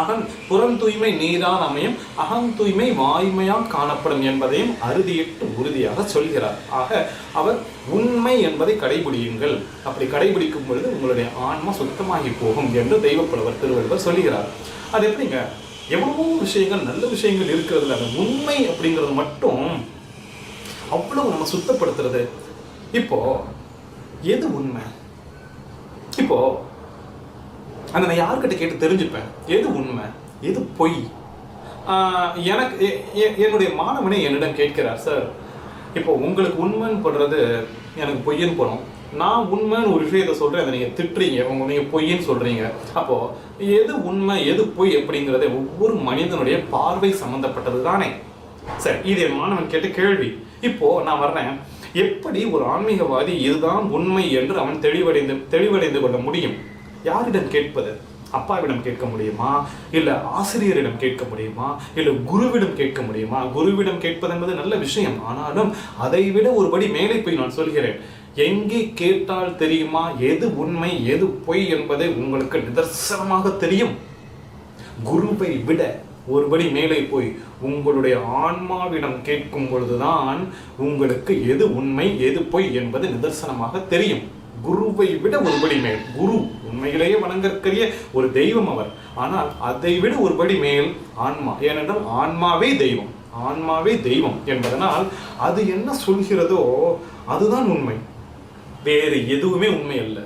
அகன் புறம் தூய்மை நீரான் அமையும் அகம் தூய்மை வாய்மையால் காணப்படும் என்பதையும் அறுதியிட்டு உறுதியாக சொல்கிறார். ஆக அவர் உண்மை என்பதை கடைபிடியுங்கள். அப்படி கடைபிடிக்கும் பொழுது உங்களுடைய ஆன்மா சுத்தமாகி போகும் என்று தெய்வப்புலவர் திருவள்ளுவர் சொல்கிறார். அது எப்படிங்க? எவ்வளவோ விஷயங்கள் நல்ல விஷயங்கள் இருக்கிறதுல அந்த உண்மை அப்படிங்கிறது மட்டும் அவ்வளவு நம்ம சுத்தப்படுத்துறது. இப்போ எது உண்மை? இப்போ அந்த நான் யார்கிட்ட கேட்டு தெரிஞ்சுப்பேன்? எது உண்மை? எது பொய்? எனக்கு எ- எ- என்னுடைய மாணவனே என்னிடம் கேட்கிறார் சார் இப்போ உங்களுக்கு உண்மைன்னு படுறது எனக்கு பொய்யன்னு போனோம் நான் உண்மைன்னு ஒரு விஷயத்தை சொல்கிறேன் அதை நீங்கள் திட்டுறீங்க. உங்க நீங்கள் பொய்ன்னு சொல்கிறீங்க அப்போது எது உண்மை எது பொய் அப்படிங்கிறத ஒவ்வொரு மனிதனுடைய பார்வை சம்மந்தப்பட்டது தானே? சரி இது என் மாணவன் கேட்ட கேள்வி. இப்போது நான் வர்றேன். எப்படி ஒரு ஆன்மீகவாதி இதுதான் உண்மை என்று அவன் தெளிவடைந்து தெளிவடைந்து கொள்ள முடியும்? யாரிடம் கேட்பது? அப்பாவிடம் கேட்க முடியுமா? இல்ல ஆசிரியரிடம் கேட்க முடியுமா? இல்ல குருவிடம் கேட்க முடியுமா? குருவிடம் கேட்பது என்பது நல்ல விஷயம். ஆனாலும் அதை விட ஒருபடி மேலே போய் நான் சொல்கிறேன். எங்கே கேட்டால் தெரியுமா? எது உண்மை? எது பொய் என்பதை உங்களுக்கு நிதர்சனமாக தெரியும். குருவை விட ஒருபடி மேலே போய் உங்களுடைய ஆன்மாவிடம் கேட்கும் பொழுதுதான் உங்களுக்கு எது உண்மை எது பொய் என்பது நிதர்சனமாக தெரியும். குருவை விட ஒருபடி மேல். குரு உண்மையிலேயே வணங்கற்கரிய ஒரு தெய்வம் அவர். ஆனால் அதை விட ஒருபடி மேல் ஆன்மா. ஏனென்றால் ஆன்மாவே தெய்வம். ஆன்மாவே தெய்வம் என்பதனால் அது என்ன சொல்கிறதோ அதுதான் உண்மை. வேறு எதுவுமே உண்மை அல்ல.